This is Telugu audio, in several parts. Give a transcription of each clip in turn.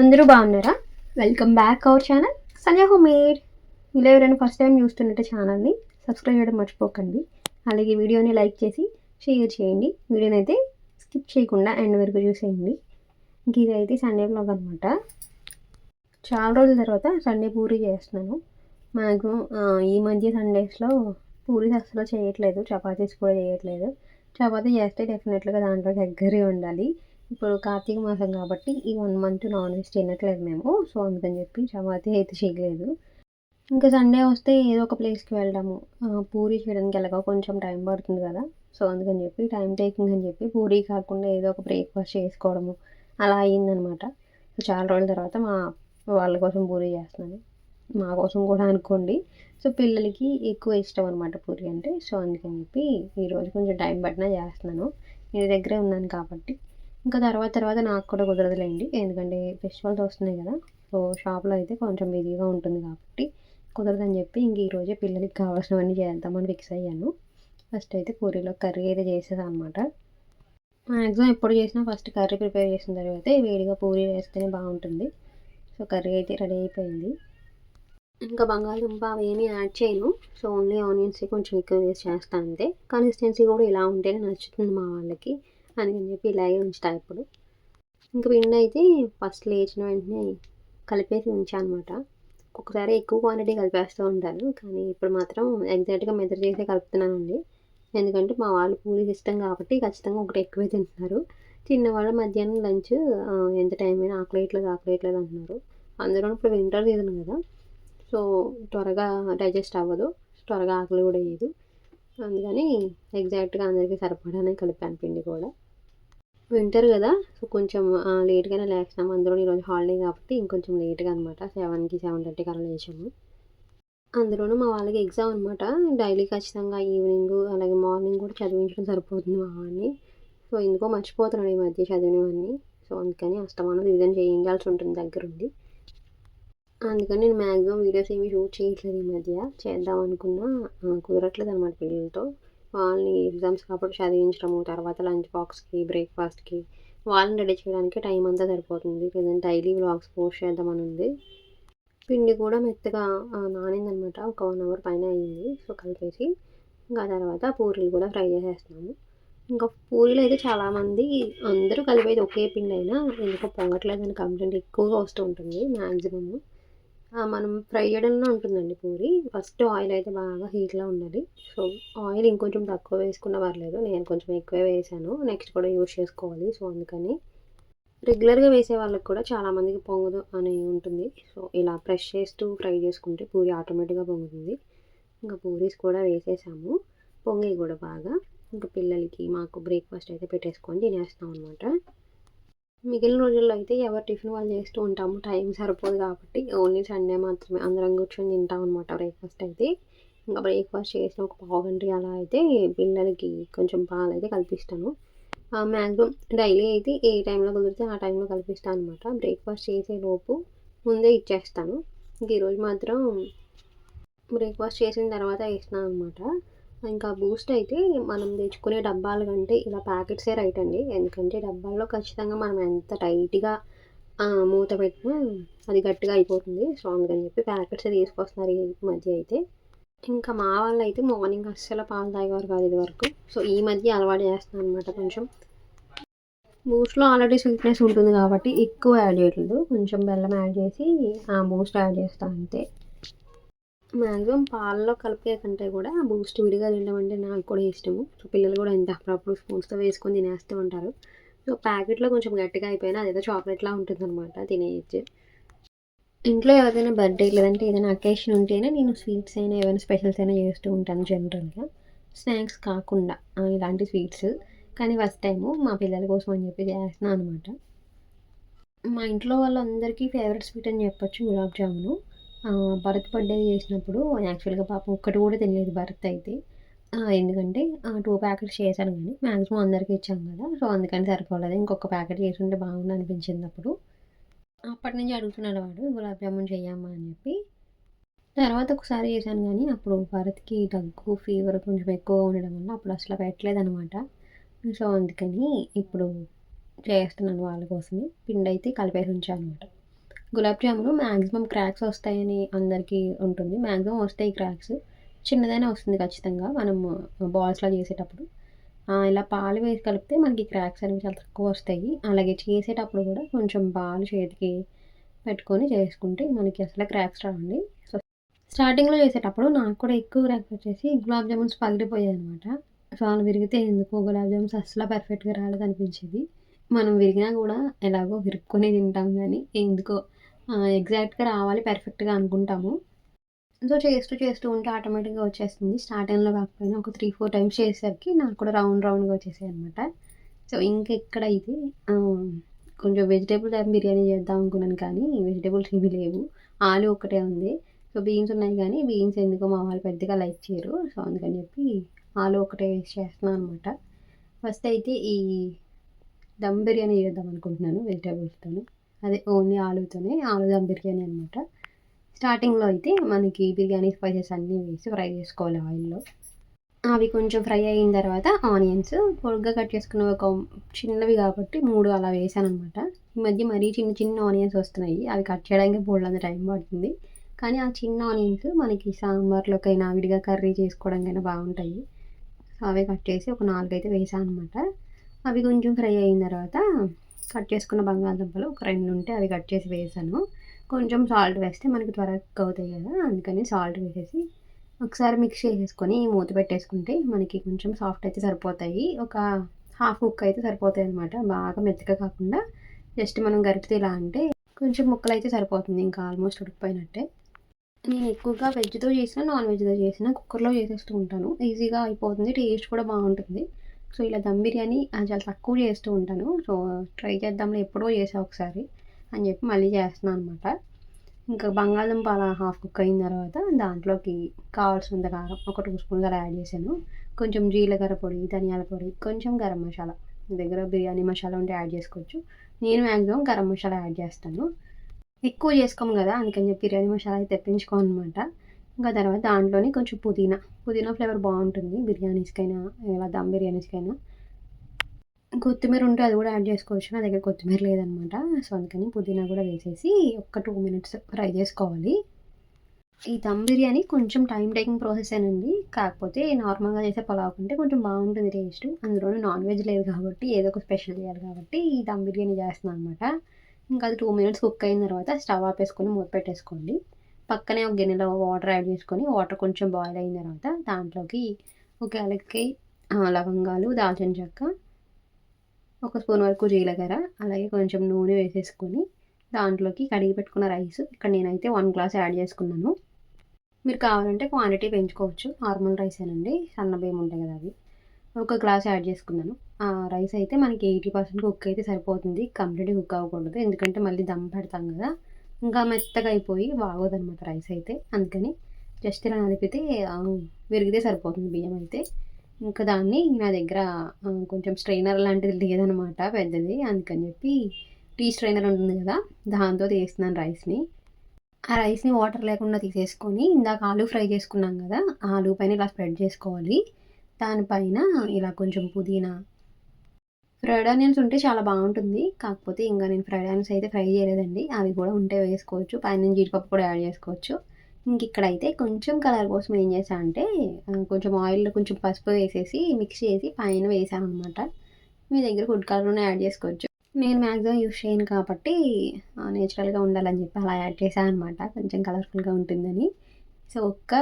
అందరూ బాగున్నారా? Welcome back our channel Sanjay home made ఇలా ఎవరైనా ఫస్ట్ టైం చూస్తున్నట్టు ఛానల్ని సబ్స్క్రైబ్ చేయడం మర్చిపోకండి. అలాగే వీడియోని లైక్ చేసి షేర్ చేయండి. వీడియోని అయితే స్కిప్ చేయకుండా ఎండ్ వరకు చూసేయండి. ఇంక ఇదైతే సండే బ్లాగ్ అనమాట చాలా రోజుల తర్వాత సండే పూరి చేస్తున్నాను. మాకు ఈ మధ్య సండేస్లో పూరీస్ అసలు చేయట్లేదు. చపాతీస్ కూడా చేయట్లేదు. చపాతీ చేస్తే డెఫినెట్గా దాంట్లో దగ్గరే ఉండాలి. ఇప్పుడు కార్తీక మాసం కాబట్టి ఈ వన్ మంత్ నాన్ వెజ్ తినట్లేదు మేము. సో అందుకని చెప్పి చపాతీ అయితే చేయలేదు. ఇంకా సండే వస్తే ఏదో ఒక ప్లేస్కి వెళ్ళడము పూరి చేయడానికి ఎలాగో కొంచెం టైం పడుతుంది కదా. సో అందుకని చెప్పి టైం టేకింగ్ అని చెప్పి పూరి కాకుండా ఏదో ఒక బ్రేక్ఫాస్ట్ చేసుకోవడము అలా అయ్యిందనమాట సో చాలా రోజుల తర్వాత మా వాళ్ళ కోసం పూరి చేస్తున్నాను. మా కోసం కూడా అనుకోండి. సో పిల్లలకి ఎక్కువ ఇష్టం అనమాట పూరి అంటే. సో అందుకని చెప్పి ఈరోజు కొంచెం టైం పట్టినా చేస్తున్నాను. నేను దగ్గరే ఉన్నాను కాబట్టి. ఇంకా తర్వాత తర్వాత నాకు కూడా కుదరదులేండి. ఎందుకంటే ఫెస్టివల్స్ వస్తున్నాయి కదా. సో షాప్లో అయితే కొంచెం బిజీగా ఉంటుంది కాబట్టి కుదరదని చెప్పి ఇంక ఈరోజే పిల్లలకి కావాల్సినవన్నీ చేద్దామని ఫిక్స్ అయ్యాను. ఫస్ట్ అయితే పూరీలో కర్రీ అయితే చేసేసాను అనమాట మ్యాక్సిమం ఎప్పుడు చేసినా ఫస్ట్ కర్రీ ప్రిపేర్ చేసిన తర్వాత వేడిగా పూరీ వేస్తేనే బాగుంటుంది. సో కర్రీ అయితే రెడీ అయిపోయింది. ఇంకా బంగాళదుంప అవి యాడ్ చేయను. సో ఓన్లీ ఆనియన్స్ కొంచెం ఎక్కువ వేసి చేస్తాను అంతే. కన్సిస్టెన్సీ కూడా ఇలా ఉంటేనే నచ్చుతుంది మా వాళ్ళకి. అందుకని చెప్పి ఇలాగే ఉంచుతా ఇప్పుడు. ఇంకా పిండి అయితే ఫస్ట్ లేచిన వెంటనే కలిపేసి ఉంచాను అనమాట ఒక్కొక్కసారి ఎక్కువ క్వాంటిటీ కలిపేస్తూ ఉంటాను కానీ ఇప్పుడు మాత్రం ఎగ్జాక్ట్గా మెదర్ చేసే కలుపుతున్నానండి ఎందుకంటే మా వాళ్ళు పూరి ఇష్టం కాబట్టి ఖచ్చితంగా ఒకటి ఎక్కువే తింటున్నారు. చిన్నవాళ్ళు మధ్యాహ్నం లంచ్ ఎంత టైం అయినా ఆకలేట్లేదు ఆకలేట్లేదు అంటున్నారు. అందులో ఇప్పుడు వింటర్ సీజన్ కదా సో త్వరగా డైజెస్ట్ అవ్వదు త్వరగా ఆకలి కూడా వేయదు. అందుకని ఎగ్జాక్ట్గా అందరికీ సరిపడానే కలిపాను పిండి కూడా. వింటర్ కదా సో కొంచెం లేట్గానే లేచినాము. అందులో ఈరోజు హాలిడే కాబట్టి ఇంకొంచెం లేట్గా అనమాట సెవెన్కి సెవెన్ థర్టీకి అలా లేచాము. అందులోనూ మా వాళ్ళకి ఎగ్జామ్ అనమాట డైలీ ఖచ్చితంగా ఈవినింగ్ అలాగే మార్నింగ్ కూడా చదివించడం సరిపోతుంది మా వాడిని. సో ఎందుకో మర్చిపోతున్నాడు ఈ మధ్య చదివినవన్నీ. సో అందుకని అష్టమానం రివిజన్ చేయించాల్సి ఉంటుంది దగ్గరుండి. అందుకని నేను మ్యాక్సిమం వీడియోస్ ఏమి షూట్ చేయట్లేదు ఈ మధ్య. చేద్దాం అనుకున్నా కుదరట్లేదు అనమాట పిల్లలతో. వాళ్ళని ఎగ్జామ్స్ కాబట్టి చదివించడము తర్వాత లంచ్ బాక్స్కి బ్రేక్ఫాస్ట్కి వాళ్ళని రెడీ చేయడానికి టైం అంతా సరిపోతుంది. లేదంటే డైలీ వ్లాగ్స్ పోస్ట్ చేద్దామని ఉంది. పిండి కూడా మెత్తగా నానిందనమాట. ఒక వన్ అవర్ పైన అయ్యింది సో కలిపేసి ఇంకా తర్వాత పూరీలు కూడా ఫ్రై చేసేస్తున్నాము. ఇంకా పూరీలు అయితే చాలామంది అందరూ కలిపేది ఒకే పిండి అయినా ఎందుకో పొంగట్లేదని కంప్లైంట్ ఎక్కువగా వస్తూ ఉంటుంది మ్యాక్సిమమ్ మనం ఫ్రై చేయడంలో ఉంటుందండి పూరి. ఫస్ట్ ఆయిల్ అయితే బాగా హీట్లో ఉండాలి. సో ఆయిల్ ఇంకొంచెం తక్కువ వేసుకున్న పర్లేదు. నేను కొంచెం ఎక్కువే వేసాను. నెక్స్ట్ కూడా యూజ్ చేసుకోవాలి. సో అందుకని రెగ్యులర్గా వేసే వాళ్ళకి కూడా చాలామందికి పొంగదు అని ఉంటుంది. సో ఇలా ప్రెష్ చేస్తూ ఫ్రై చేసుకుంటే పూరి ఆటోమేటిక్గా పొంగుతుంది. ఇంకా పూరీస్ కూడా వేసేసాము. పొంగి కూడా బాగా. ఇంకా పిల్లలకి మాకు బ్రేక్ఫాస్ట్ అయితే పెట్టేసుకొని తినేస్తాం అనమాట మిగిలిన రోజుల్లో అయితే ఎవరు టిఫిన్ వాళ్ళు చేస్తూ ఉంటాము. టైం సరిపోదు కాబట్టి ఓన్లీ సండే మాత్రమే అందరం కూర్చొని తింటాం అనమాట బ్రేక్ఫాస్ట్ అయితే. ఇంకా బ్రేక్ఫాస్ట్ చేసిన ఒక పావు గంట అలా అయితే పిల్లలకి కొంచెం పాలు అయితే కల్పిస్తాను. మ్యాక్సిమం డైలీ అయితే ఏ టైంలో కుదిరితే ఆ టైంలో కల్పిస్తాను అనమాట బ్రేక్ఫాస్ట్ చేసే లోపు ముందే ఇచ్చేస్తాను. ఇంక ఈరోజు మాత్రం బ్రేక్ఫాస్ట్ చేసిన తర్వాత వేస్తున్నాను అనమాట ఇంకా బూస్ట్ అయితే మనం తెచ్చుకునే డబ్బాల కంటే ఇలా ప్యాకెట్సే రైట్ అండి. ఎందుకంటే డబ్బాల్లో ఖచ్చితంగా మనం ఎంత టైట్గా మూత పెట్టినా అది గట్టిగా అయిపోతుంది. స్ట్రాంగ్ అని చెప్పి ప్యాకెట్సే తీసుకొస్తున్నారు ఈ మధ్య అయితే. ఇంకా మా వాళ్ళు అయితే మార్నింగ్ అస్సలు పాలు తాగేవారు కాదు ఇది వరకు సో ఈ మధ్య అలవాటు చేస్తున్నాను అనమాట కొంచెం. బూస్ట్లో ఆల్రెడీ స్వీట్నెస్ ఉంటుంది కాబట్టి ఎక్కువ యాడ్ చేయట్లేదు. కొంచెం బెల్లం యాడ్ చేసి ఆ బూస్ట్ యాడ్ చేస్తాను అంతే. మ్యాక్సిమం పాలలో కలిపే కంటే కూడా బూస్ట్ విడిగా తినడం అంటే నాకు కూడా ఇష్టము. సో పిల్లలు కూడా ఇంత అప్పుడప్పుడు స్పూన్స్తో వేసుకొని తినేస్తూ ఉంటారు. సో ప్యాకెట్లో కొంచెం గట్టిగా అయిపోయినా అదేదో చాక్లెట్లా ఉంటుంది అనమాట తినేయచ్చు. ఇంట్లో ఎవరికైనా బర్త్డే లేదంటే ఏదైనా అకేషన్ ఉంటేనే నేను స్వీట్స్ అయినా ఏమైనా స్పెషల్స్ అయినా చేస్తూ ఉంటాను జనరల్గా. స్నాక్స్ కాకుండా ఇలాంటి స్వీట్స్. కానీ ఫస్ట్ టైము మా పిల్లల కోసం అని చెప్పి చేస్తున్నాను అనమాట మా ఇంట్లో వాళ్ళందరికీ ఫేవరెట్ స్వీట్ అని చెప్పొచ్చు గులాబ్ జామును. భరత్ బర్త్డే చేసినప్పుడు యాక్చువల్గా పాపం ఒక్కటి కూడా తెలియదు భరత్ అయితే. ఎందుకంటే టూ ప్యాకెట్స్ చేశాను కానీ మ్యాక్సిమం అందరికీ ఇచ్చాం కదా. సో అందుకని సరిపోలేదు. ఇంకొక ప్యాకెట్ చేసి ఉంటే అనిపించింది అప్పుడు. అప్పటి నుంచి అడుగుతున్నాడు వాడు గులాబ్ జామున్ చేయమ్మా అని చెప్పి. తర్వాత ఒకసారి చేశాను కానీ అప్పుడు భరత్కి దగ్గు ఫీవర్ కొంచెం ఎక్కువ ఉండడం వల్ల అప్పుడు అసలు పెట్టలేదు అనమాట సో అందుకని ఇప్పుడు చేస్తున్నాను వాళ్ళ కోసమే. పిండి అయితే కలిపేసి ఉంచాను అనమాట గులాబ్ జామును మ్యాక్సిమం క్రాక్స్ వస్తాయని అందరికీ ఉంటుంది. మ్యాక్సిమం వస్తాయి క్రాక్స్. చిన్నదైనా వస్తుంది ఖచ్చితంగా. మనం బాల్స్లా చేసేటప్పుడు. ఇలా పాలు వేసి కలిపితే మనకి క్రాక్స్ అనేవి చాలా తక్కువ వస్తాయి. అలాగే చేసేటప్పుడు కూడా కొంచెం పాలు చేతికి పెట్టుకొని చేసుకుంటే మనకి అసలు క్రాక్స్ రావండి. సో స్టార్టింగ్లో చేసేటప్పుడు నాకు కూడా ఎక్కువ క్రాక్స్ వచ్చేసి గులాబ్ జామున్స్ పగిలిపోయాయి అనమాట సో అలా విరిగితే ఎందుకు గులాబ్ జామున్స్ అసలు పర్ఫెక్ట్గా రాలేదు అనిపించేది. మనం విరిగినా కూడా ఎలాగో విరుక్కొని తింటాం కానీ ఎందుకో ఎగ్జాక్ట్గా రావాలి పర్ఫెక్ట్గా అనుకుంటాము. సో చేస్తూ చేస్తూ ఉంటే ఆటోమేటిక్గా వచ్చేస్తుంది. స్టార్టింగ్లో కాకపోయినా ఒక త్రీ ఫోర్ టైమ్స్ చేసేసరికి నాకు కూడా రౌండ్ రౌండ్గా వచ్చేసాయి అనమాట సో ఇంకెక్కడ ఇది కొంచెం వెజిటేబుల్ టైప్ బిర్యానీ చేద్దాం అనుకున్నాను కానీ వెజిటేబుల్స్ ఏమీ లేవు. ఆలు ఒకటే ఉంది. సో బీన్స్ ఉన్నాయి కానీ బీన్స్ ఎందుకో మా వాళ్ళు పెద్దగా లైక్ చేయరు. సో అందుకని చెప్పి ఆలు ఒకటే చేస్తున్నాను అనమాట ఫస్ట్ అయితే ఈ దమ్ బిర్యానీ చేద్దాం అనుకుంటున్నాను వెజిటేబుల్స్తో అదే ఓన్లీ ఆలుతోనే ఆలుదమ్ బిర్యానీ అనమాట స్టార్టింగ్లో అయితే మనకి బిర్యానీ స్పైసెస్ అన్నీ వేసి ఫ్రై చేసుకోవాలి ఆయిల్లో. అవి కొంచెం ఫ్రై అయిన తర్వాత ఆనియన్స్ పొడుగ్గా కట్ చేసుకున్న ఒక చిన్నవి కాబట్టి మూడు అలా వేసాను అనమాట ఈ మధ్య మరీ చిన్న చిన్న ఆనియన్స్ వస్తున్నాయి అవి కట్ చేయడానికి బోల్డంత టైం పడుతుంది. కానీ ఆ చిన్న ఆనియన్స్ మనకి సాంబార్లోకైనా విడిగా కర్రీ చేసుకోవడానికైనా బాగుంటాయి. సో అవే కట్ చేసి ఒక నాలుగైతే వేసాను అనమాట అవి కొంచెం ఫ్రై అయిన తర్వాత కట్ చేసుకున్న బంగాళదుంపలు ఒక రెండు ఉంటే అవి కట్ చేసి వేసాను. కొంచెం సాల్ట్ వేస్తే మనకి త్వరగా కుక్ అవుతాయి కదా అందుకని సాల్ట్ వేసేసి ఒకసారి మిక్స్ చేసేసుకొని మూత పెట్టేసుకుంటే మనకి కొంచెం సాఫ్ట్ అయితే సరిపోతాయి. ఒక హాఫ్ కుక్ అయితే సరిపోతాయి అనమాట బాగా మెత్తగా కాకుండా జస్ట్ మనం గరిపితే ఇలా అంటే కొంచెం ముక్కలు అయితే సరిపోతుంది ఇంకా ఆల్మోస్ట్ ఉడికిపోయినట్టే. నేను ఎక్కువగా వెజ్తో చేసినా నాన్ వెజ్తో చేసినా కుక్కర్లో చేసేస్తూ ఉంటాను. ఈజీగా అయిపోతుంది టేస్ట్ కూడా బాగుంటుంది. సో ఇలా దమ్ బిర్యానీ చాలా తక్కువ చేస్తూ ఉంటాను. సో ట్రై చేద్దాంలో ఎప్పుడో చేసా ఒకసారి అని చెప్పి మళ్ళీ చేస్తున్నాను అనమాట ఇంకా బంగాళదుంప అలా హాఫ్ కుక్ అయిన తర్వాత దాంట్లోకి కావాల్సినంత కారం ఒక టూ స్పూన్స్ అలా యాడ్ చేశాను. కొంచెం జీలకర్ర పొడి ధనియాల పొడి కొంచెం గరం మసాలా. మీ దగ్గర బిర్యానీ మసాలా ఉంటే యాడ్ చేసుకోవచ్చు. నేను మ్యాక్సిమం గరం మసాలా యాడ్ చేస్తాను. ఎక్కువ చేసుకోము కదా అందుకని చెప్పి బిర్యానీ మసాలా అయితే తెప్పించుకోమన్నమాట ఇంకా తర్వాత దాంట్లోనే కొంచెం పుదీనా. పుదీనా ఫ్లేవర్ బాగుంటుంది. బిర్యానీస్కైనా ఇలా దమ్ బిర్యానీస్కైనా. కొత్తిమీర ఉంటే అది కూడా యాడ్ చేసుకోవచ్చు. నా దగ్గర కొత్తిమీర లేదనమాట. సో అందుకని పుదీనా కూడా వేసేసి ఒక టూ మినిట్స్ ఫ్రై చేసుకోవాలి. ఈ దమ్ బిర్యానీ కొంచెం టైం టేకింగ్ ప్రాసెస్ ఏనండి. కాకపోతే నార్మల్గా చేసే పులావ్ కంటే కొంచెం బాగుంటుంది టేస్ట్. అందులోనే నాన్ వెజ్ లేదు కాబట్టి ఏదో ఒక స్పెషల్ చేయాలి కాబట్టి ఈ దమ్ బిర్యానీ చేస్తున్నాను అనమాట ఇంకా అది టూ మినిట్స్ కుక్ అయిన తర్వాత స్టవ్ ఆపేసుకొని మూత పెట్టేసుకోండి. పక్కనే ఒక గిన్నెలో వాటర్ యాడ్ చేసుకొని వాటర్ కొంచెం బాయిల్ అయిన తర్వాత దాంట్లోకి ఒక యాలక్కాయ లవంగాలు దాల్చిన చెక్క ఒక స్పూన్ వరకు జీలకర్ర అలాగే కొంచెం నూనె వేసేసుకొని దాంట్లోకి కడిగి పెట్టుకున్న రైస్. ఇక్కడ నేనైతే వన్ గ్లాస్ యాడ్ చేసుకున్నాను. మీరు కావాలంటే క్వాంటిటీ పెంచుకోవచ్చు. నార్మల్ రైస్ ఏనండి. సన్న బియ్యం ఉంటాయి కదా అవి. ఒక గ్లాస్ యాడ్ చేసుకున్నాను. ఆ రైస్ అయితే మనకి ఎయిటీ పర్సెంట్ కుక్ అయితే సరిపోతుంది. కంప్లీట్గా కుక్ అవ్వకూడదు. ఎందుకంటే మళ్ళీ దమ్ పెడతాం కదా. ఇంకా మెత్తగా అయిపోయి బాగోదన్నమాట రైస్ అయితే. అందుకని జస్ట్ ఇలా నలిపితే విరిగితే సరిపోతుంది బియ్యం అయితే. ఇంకా దాన్ని నా దగ్గర కొంచెం స్ట్రైనర్ లాంటిది లేదనమాట పెద్దది. అందుకని చెప్పి టీ స్ట్రైనర్ ఉంటుంది కదా దాంతో తీస్తున్నాను రైస్ని. ఆ రైస్ని వాటర్ లేకుండా తీసేసుకొని ఇందాక ఆలు ఫ్రై చేసుకున్నాం కదా ఆలు పైన ఇలా స్ప్రెడ్ చేసుకోవాలి. దానిపైన ఇలా కొంచెం పుదీనా ఫ్రైడ్ ఆనియన్స్ ఉంటే చాలా బాగుంటుంది. కాకపోతే ఇంకా నేను ఫ్రైడ్ ఆనియన్స్ అయితే ఫ్రై చేయలేదండి. అవి కూడా ఉంటే వేసుకోవచ్చు. పైన జీడిపప్పు కూడా యాడ్ చేసుకోవచ్చు. ఇంక ఇక్కడైతే కొంచెం కలర్ కోసం ఏం చేసా అంటే కొంచెం ఆయిల్లో కొంచెం పసుపు వేసేసి మిక్స్ చేసి పైన వేసాను అనమాట మీ దగ్గర ఫుడ్ కలర్లోనే యాడ్ చేసుకోవచ్చు. నేను మ్యాక్సిమం యూస్ చేయను కాబట్టి నేచురల్గా ఉండాలని చెప్పి అలా యాడ్ చేశాను అనమాట కొంచెం కలర్ఫుల్గా ఉంటుందని. సో ఒక్క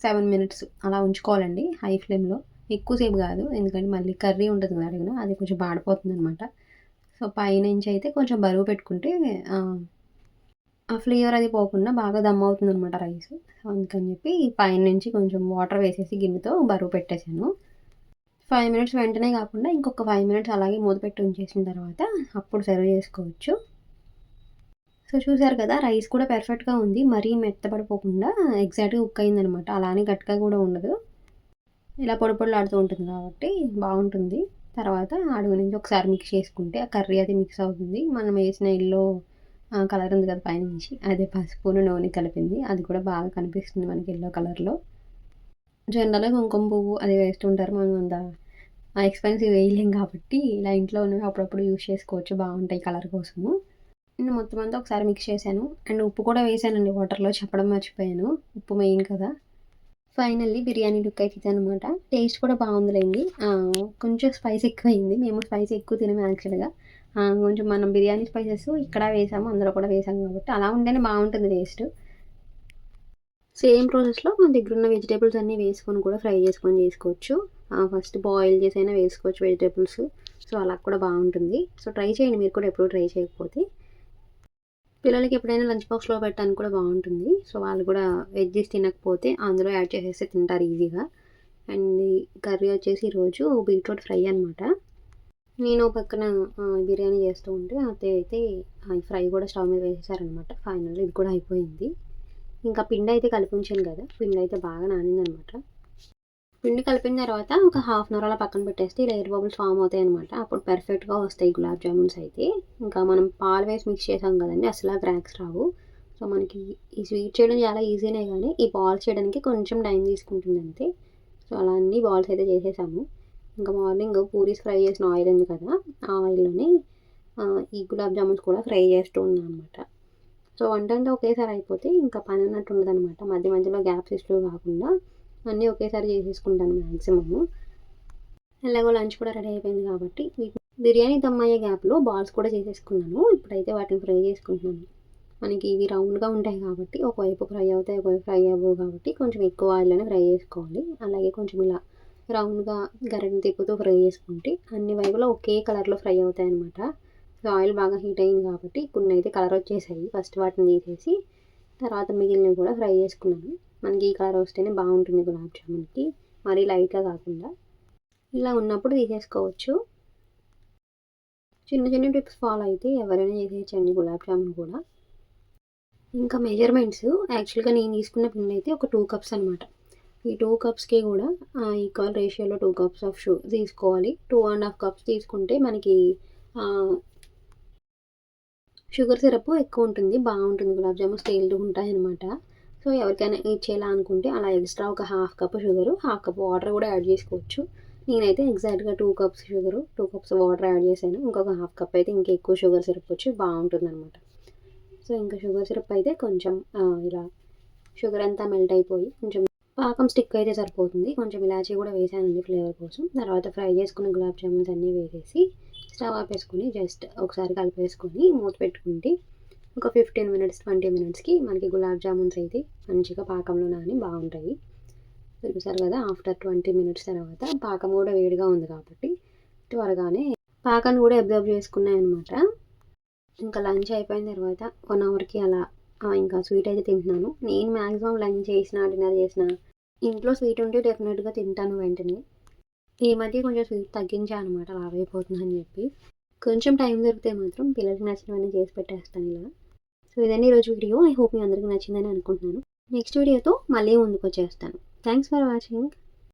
సెవెన్ మినిట్స్ అలా ఉంచుకోవాలండి హై ఫ్లేమ్లో ఎక్కువసేపు కాదు. ఎందుకంటే మళ్ళీ కర్రీ ఉంటుంది కదా అడిగిన అది కొంచెం బాడిపోతుంది అనమాట సో పైనుంచి అయితే కొంచెం బరువు పెట్టుకుంటే ఆ, ఫ్లేవర్ అది పోకుండా బాగా దమ్ అవుతుంది అనమాట రైస్. సో అందుకని చెప్పి పైన నుంచి కొంచెం వాటర్ వేసేసి గిన్నెతో బరువు పెట్టేశాను. ఫైవ్ మినిట్స్ వెంటనే కాకుండా ఇంకొక ఫైవ్ మినిట్స్ అలాగే మూత పెట్టి ఉంచేసిన తర్వాత అప్పుడు సర్వ్ చేసుకోవచ్చు. సో చూసారు కదా రైస్ కూడా పర్ఫెక్ట్గా ఉంది. మరీ మెత్తపడిపోకుండా ఎగ్జాక్ట్గా కుక్ అయిందనమాట అలానే గట్టిగా కూడా ఉండదు. ఇలా పొడి పొడిలాడుతూ ఉంటుంది కాబట్టి బాగుంటుంది. తర్వాత అడుగు నుంచి ఒకసారి మిక్స్ చేసుకుంటే ఆ కర్రీ అది మిక్స్ అవుతుంది. మనం వేసిన ఇల్లు కలర్ ఉంది కదా పైనుంచి అదే పసుపును నూనె కలిపింది. అది కూడా బాగా కనిపిస్తుంది మనకి ఎల్లో కలర్లో జనరల్గా కుంకుమ పువ్వు అది వేస్తుంటారు మనం అంత ఎక్స్పెన్సివ్ వేయలేం కాబట్టి ఇలా ఇంట్లో ఉన్నవి అప్పుడప్పుడు యూస్ చేసుకోవచ్చు. బాగుంటాయి కలర్ కోసము. నేను మొత్తం అంతా ఒకసారి మిక్స్ చేశాను. అండ్ ఉప్పు కూడా వేసానండి. వాటర్లో చెప్పడం మర్చిపోయాను. ఉప్పు మెయిన్ కదా. ఫైనల్లీ బిర్యానీ లుక్ అయితే అనమాట టేస్ట్ కూడా బాగుందిలేండి. కొంచెం స్పైస్ ఎక్కువైంది. మేము స్పైస్ ఎక్కువ తినము యాక్చువల్గా. కొంచెం మనం బిర్యానీ స్పైసెస్ ఇక్కడ వేసాము అందులో కూడా వేసాము కాబట్టి అలా ఉంటేనే బాగుంటుంది టేస్ట్. సేమ్ ప్రాసెస్లో మన దగ్గర ఉన్న వెజిటేబుల్స్ అన్నీ వేసుకొని కూడా ఫ్రై చేసుకొని చేసుకోవచ్చు. ఫస్ట్ బాయిల్ చేసైనా వేసుకోవచ్చు వెజిటేబుల్స్. సో అలా కూడా బాగుంటుంది. సో ట్రై చేయండి. మీరు కూడా ఎప్పుడు ట్రై చేయకపోతే. పిల్లలకి ఎప్పుడైనా లంచ్ బాక్స్లో పెట్టడానికి కూడా బాగుంటుంది. సో వాళ్ళు కూడా వెజ్జెస్ తినకపోతే అందులో యాడ్ చేసేస్తే తింటారు ఈజీగా. అండ్ కర్రీ వచ్చేసి ఈరోజు బీట్రూట్ ఫ్రై అనమాట నేను పక్కన బిర్యానీ చేస్తూ ఉంటే అత్తయ్య అయితే ఫ్రై కూడా స్టవ్ మీద వేసేసారనమాట ఫైనల్ ఇది కూడా అయిపోయింది. ఇంకా పిండి అయితే కలిపించాను కదా పిండి అయితే బాగా నానిందనమాట పిండి కలిపిన తర్వాత ఒక హాఫ్ అన్ అవర్ అలా పక్కన పెట్టేస్తే ఇలా ఎయిర్ బబుల్స్ ఫామ్ అవుతాయి అనమాట అప్పుడు పర్ఫెక్ట్గా వస్తాయి గులాబ్ జామున్స్ అయితే. ఇంకా మనం పాలు వేసి మిక్స్ చేసాం కదండి అసలు క్రాక్స్ రావు. సో మనకి ఈ స్వీట్ చేయడం చాలా ఈజీనే కానీ ఈ బాల్స్ చేయడానికి కొంచెం టైం తీసుకుంటుంది అంతే. సో అలా అన్ని బాల్స్ అయితే చేసేసాము. ఇంకా మార్నింగ్ పూరీస్ ఫ్రై చేసిన ఆయిల్ ఉంది కదా ఆ ఆయిల్లోనే ఈ గులాబ్ జామున్స్ కూడా ఫ్రై చేస్తూ ఉన్నాను అనమాట సో వంట అంతా ఒకేసారి అయిపోతే ఇంకా పని అన్నట్టు ఉండదు అనమాట మధ్య మధ్యలో గ్యాప్స్ ఇస్తూ కాకుండా అన్నీ ఒకేసారి చేసేసుకుంటాను మ్యాక్సిమము ఎలాగో లంచ్ కూడా రెడీ అయిపోయింది కాబట్టి బిర్యానీ దమ్ అయ్యే గ్యాప్లో బాల్స్ కూడా చేసేసుకున్నాను. ఇప్పుడైతే వాటిని ఫ్రై చేసుకుంటున్నాను. మనకి ఇవి రౌండ్గా ఉంటాయి కాబట్టి ఒకవైపు ఫ్రై అవుతాయి ఒకవైపు ఫ్రై అవ్వవు కాబట్టి కొంచెం ఎక్కువ ఆయిల్లోనే ఫ్రై చేసుకోవాలి. అలాగే కొంచెం ఇలా రౌండ్గా గరిటెని తిప్పుతూ ఫ్రై చేసుకుంటే అన్ని వైపులా ఒకే కలర్లో ఫ్రై అవుతాయి అనమాట ఆయిల్ బాగా హీట్ అయింది కాబట్టి కొన్ని అయితే కలర్ వచ్చేసాయి. ఫస్ట్ వాటిని తీసేసి తర్వాత మిగిలినవి కూడా ఫ్రై చేసుకున్నాను. మనకి ఈ కలర్ వస్తేనే బాగుంటుంది గులాబ్ జామున్కి. మరీ లైట్గా కాకుండా ఇలా ఉన్నప్పుడు తీసేసుకోవచ్చు. చిన్న చిన్న టిప్స్ ఫాలో అయితే ఎవరైనా చేసేయచ్చండి గులాబ్ జామున్ కూడా. ఇంకా మెజర్మెంట్స్. యాక్చువల్గా నేను తీసుకున్న పిండి అయితే ఒక టూ కప్స్ అనమాట ఈ టూ కప్స్కి కూడా ఈక్వల్ రేషియోలో టూ కప్స్ ఆఫ్ షూ తీసుకోవాలి. టూ అండ్ హాఫ్ కప్స్ తీసుకుంటే మనకి షుగర్ సిరప్ ఎక్కువ ఉంటుంది బాగుంటుంది గులాబ్ జామున్ తేలుతూ ఉంటాయన్నమాట. సో ఎవరికైనా ఇచ్చేలా అనుకుంటే అలా ఎక్స్ట్రా ఒక half cup sugar half cup water కూడా యాడ్ చేసుకోవచ్చు. నేనైతే ఎగ్జాక్ట్గా two cups sugar two cups water add చేశాను. ఇంకొక హాఫ్ కప్ అయితే ఇంకా ఎక్కువ షుగర్ సిరప్ వచ్చి బాగుంటుంది అనమాట సో ఇంకా షుగర్ సిరప్ అయితే కొంచెం ఇలా షుగర్ అంతా మెల్ట్ అయిపోయి కొంచెం పాకం స్టిక్ అయితే సరిపోతుంది. కొంచెం ఇలాచీ కూడా వేసానండి ఫ్లేవర్ కోసం. తర్వాత ఫ్రై చేసుకున్న గులాబ్ జామున్స్ అన్నీ వేసేసి స్టవ్ ఆపేసుకొని జస్ట్ ఒకసారి కలిపేసుకొని మూత పెట్టుకుంటే ఒక ఫిఫ్టీన్ మినిట్స్ ట్వంటీ మినిట్స్కి మనకి గులాబ్ జామున్స్ అయితే మంచిగా పాకంలో నాని బాగుంటాయి. చూసారు కదా ఆఫ్టర్ ట్వంటీ మినిట్స్ తర్వాత పాకం కూడా వేడిగా ఉంది కాబట్టి త్వరగానే పాకాన్ని కూడా అబ్జర్వ్ చేసుకున్నాయి అనమాట ఇంకా లంచ్ అయిపోయిన తర్వాత వన్ అవర్కి అలా ఇంకా స్వీట్ అయితే తింటున్నాను. నేను మ్యాక్సిమం లంచ్ చేసిన డిన్నర్ చేసిన ఇంట్లో స్వీట్ ఉంటే డెఫినెట్గా తింటాను వెంటనే. ఈ మధ్య కొంచెం స్వీట్ తగ్గించా అనమాట లావైపోతుందని చెప్పి. కొంచెం టైం దొరికితే మాత్రం పిల్లలకి నచ్చినవన్నీ చేసి పెట్టేస్తాను ఇలా. సో ఇదండి ఈరోజు వీడియో. ఐ హోప్ మీ అందరికీ నచ్చిందని అనుకుంటున్నాను. నెక్స్ట్ వీడియోతో మళ్ళీ ముందుకు వచ్చేస్తాను థ్యాంక్స్ ఫర్ వాచింగ్.